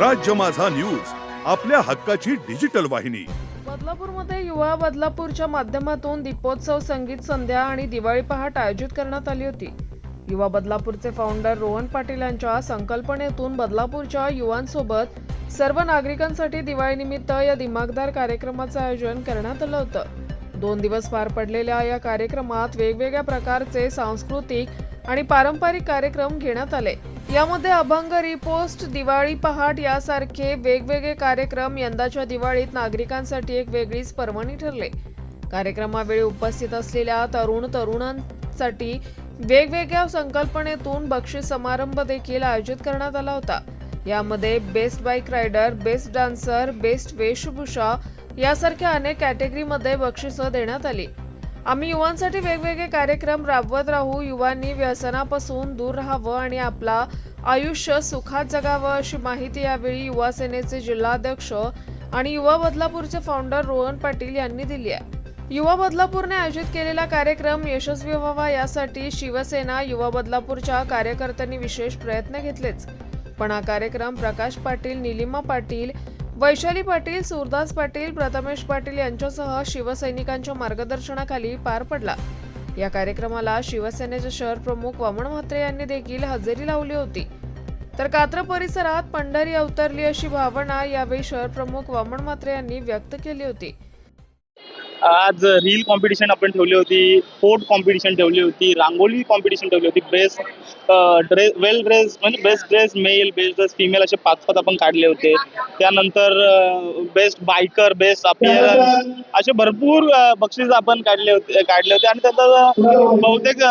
राज्य माझा न्यूज आपल्या हक्काची डिजिटल वाहिनी. बदलापूरमध्ये युवा बदलापूरच्या माध्यमातून दीपोत्सव संगीत संध्या आणि दिवाळी पहाट आयोजित करण्यात आली होती. युवा बदलापूरचे फाउंडर रोहन पाटील यांच्या संकल्पनेतून बदलापूरच्या युवांसोबत सर्व नागरिकांसाठी दिवाळीनिमित्त या दिमागदार कार्यक्रमाचं आयोजन करण्यात आलं होतं. दोन दिवस पार पडलेल्या या कार्यक्रमात वेगवेगळ्या प्रकारचे सांस्कृतिक आणि पारंपरिक कार्यक्रम घेण्यात आले. यामध्ये अभंग रिपोस्ट दिवाळी पहाट यासारखे वेगवेगळे कार्यक्रम यंदाच्या दिवाळीत नागरिकांसाठी एक वेगळीच पर्वणी ठरले. कार्यक्रमावेळी उपस्थित असलेल्या तरुण तरुणांसाठी वेगवेगळ्या संकल्पनेतून बक्षीस समारंभ देखील आयोजित करण्यात आला होता. यामध्ये best bike rider best dancer best वेशभूषा यासारख्या अनेक कॅटेगरीमध्ये बक्षिसं देण्यात आली. आम्ही युवांसाठी वेगवेगळे कार्यक्रम राबवत राहू. युवांनी व्यसनापासून दूर राहावं आणि आपला आयुष्य सुखात जगावं अशी माहिती यावेळी युवा सेनेचे जिल्हाध्यक्ष आणि युवा बदलापूरचे फाउंडर रोहन पाटील यांनी दिली आहे. युवा बदलापूरने आयोजित केलेला कार्यक्रम यशस्वी व्हावा यासाठी शिवसेना युवा बदलापूरच्या कार्यकर्त्यांनी विशेष प्रयत्न घेतलेच. पण हा कार्यक्रम प्रकाश पाटील निलिमा पाटील वैशाली पाटील सूरदास पाटील प्रथमेश पाटील यांच्यासह शिवसैनिकांच्या मार्गदर्शनाखाली पार पडला. या कार्यक्रमाला शिवसेनेचे शहर प्रमुख वामन म्हात्रे यांनी देखील हजेरी लावली होती. तर कात्र परिसरात पंढरी अवतरली अशी भावना यावेळी शहर प्रमुख वामन म्हात्रे यांनी व्यक्त केली होती. आज रील कॉम्पिटिशन आपण ठेवली होती फोर्ट कॉम्पिटिशन ठेवली होती रांगोळी कॉम्पिटिशन ठेवली होती. बेस्ट ड्रेस वेल ड्रेस म्हणजे best dress male best dress female असे पाच पाच आपण काढले होते. त्यानंतर बेस्ट बायकर बेस्ट अपिअरन्स असे भरपूर बक्षीस आपण काढले होते काढले होते. आणि त्याचा बहुतेक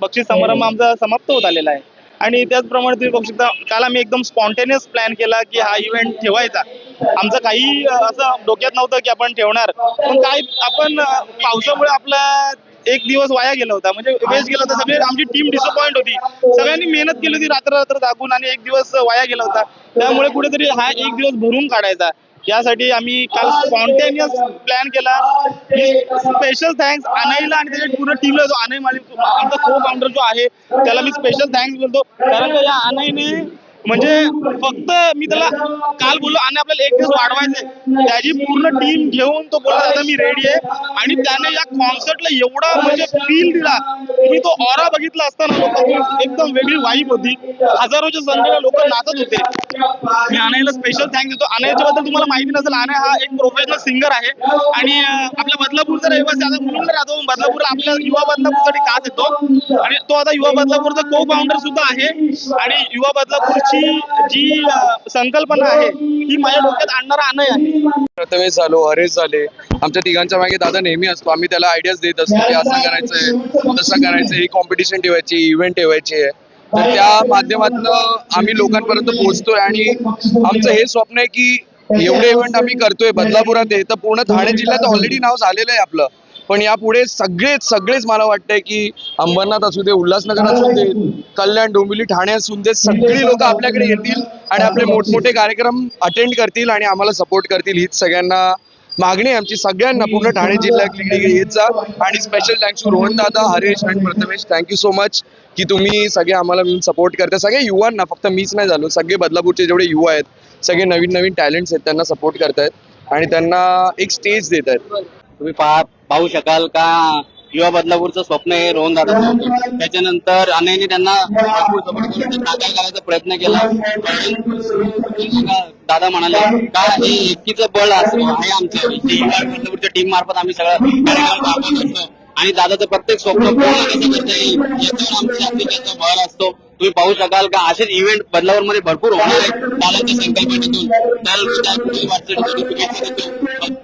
बक्षीस समारंभ आमचा समाप्त होत आलेला आहे. आणि त्याचप्रमाणे तुम्ही बघू शकता काल आम्ही एकदम स्पॉन्टेनियस प्लॅन केला की हा इव्हेंट ठेवायचा. आमचं काही असं डोक्यात नव्हतं की आपण ठेवणार. पण काय आपण पावसामुळे आपला एक दिवस वाया गेला होता. म्हणजे वेस्ट गेला होता. सगळे आमची टीम डिसअपॉइंट होती. सगळ्यांनी मेहनत केली होती रात्र रात्र जागून आणि एक दिवस वाया गेला होता. त्यामुळे कुठेतरी हा एक दिवस भरून काढायचा. यासाठी आम्ही काल स्पॉन्टेनियस प्लॅन केला. स्पेशल थँक्स अनयला आणि त्याच्या पूर्ण टीमला जो अनय मालिक आमचा को फाउंडर जो आहे त्याला मी स्पेशल थँक्स बोलतो. कारण या अनयने म्हणजे फक्त मी त्याला काल बोललो आणि आपल्याला एक दिवस वाढवायचंय. त्याची पूर्ण टीम घेऊन तो बोलला आता मी रेडी आहे. आणि त्याने या कॉन्सर्टला एवढा म्हणजे फील दिला. मी तो ऑरा बघितला असताना लोक एकदम वेगळी वाईब होती. हजारोच्या संख्येने लोक नाचत होते. मी अनयला स्पेशल थँक देतो. अनयच्या बद्दल तुम्हाला माहिती नसेल अनय हा एक प्रोफेशनल सिंगर आहे. आणि बदलापूरचा रहिवासी आता मुलुंड राहतो. बदलापूर आपल्या युवा बदलापूरसाठी का देतो. आणि तो आता युवा बदलापूरचा को फाउंडर सुद्धा आहे. आणि युवा बदलापूरची जी संकल्पना आहे ही माझ्या डोक्यात आणणारा अनय आहे. प्रथमेश झालो हरेश झाले. आमच्या तिघांच्या मागे दादा नेहमी असतो. आम्ही त्याला आयडियाज देत असतो. की असं करायचंय तसं करायचं ही कॉम्पिटिशन ठेवायची इव्हेंट ठेवायची आहे. तर त्या माध्यमातून आम्ही लोकांपर्यंत पोहोचतोय. आणि आमचं हे स्वप्न आहे की एवढे इव्हेंट आम्ही करतोय. बदलापुरात आहे. तर पूर्ण ठाणे जिल्ह्यात ऑलरेडी नाव झालेलं आहे आपलं. पण यापुढे सगळेच सगळेच मला वाटतंय की अंबरनाथ असू दे उल्हासनगर असू दे कल्याण डोंबिवली ठाणे असू दे सगळी लोक आपल्याकडे येतील आणि आपले मोठमोठे कार्यक्रम अटेंड करतील आणि आम्हाला सपोर्ट करतील. हीच सगळ्यांना मागणी आमची. सगळ्यांना पूर्ण ठाणे जिल्ह्यात येत जा. आणि स्पेशल थँक्स टू रोहन दादा हरेश आणि प्रथमेश. थँक्यू सो मच की तुम्ही सगळे आम्हाला मिळून सपोर्ट करता. सगळे युवांना फक्त मीच नाही झालो. सगळे बदलापूरचे जेवढे युवा आहेत सगळे नवीन नवीन टॅलेंट्स आहेत त्यांना सपोर्ट करतायत आणि त्यांना एक स्टेज देत आहेत तुम्ही पहा पाहू शकाल का? युवा बदलापूरचं स्वप्न हे रोहन दादा त्याच्यानंतर अनयने त्यांना भरपूर साकार करायचा प्रयत्न केला. दादा म्हणाले का हे एकीचं बळ असं आहे आमचं बदलापूरच्या टीम मार्फत आम्ही सगळं कार्यक्रम राबवत असतो आणि दादाचं प्रत्येक स्वप्न पूर्ण कसं करता येईल याच्यावर म्हणजे आमच्या जास्तीत भर असतो. तुम्ही पाहू शकाल का असेच इव्हेंट बदलावर मध्ये भरपूर होणार आहे दादाच्या संकल्पनेतून तर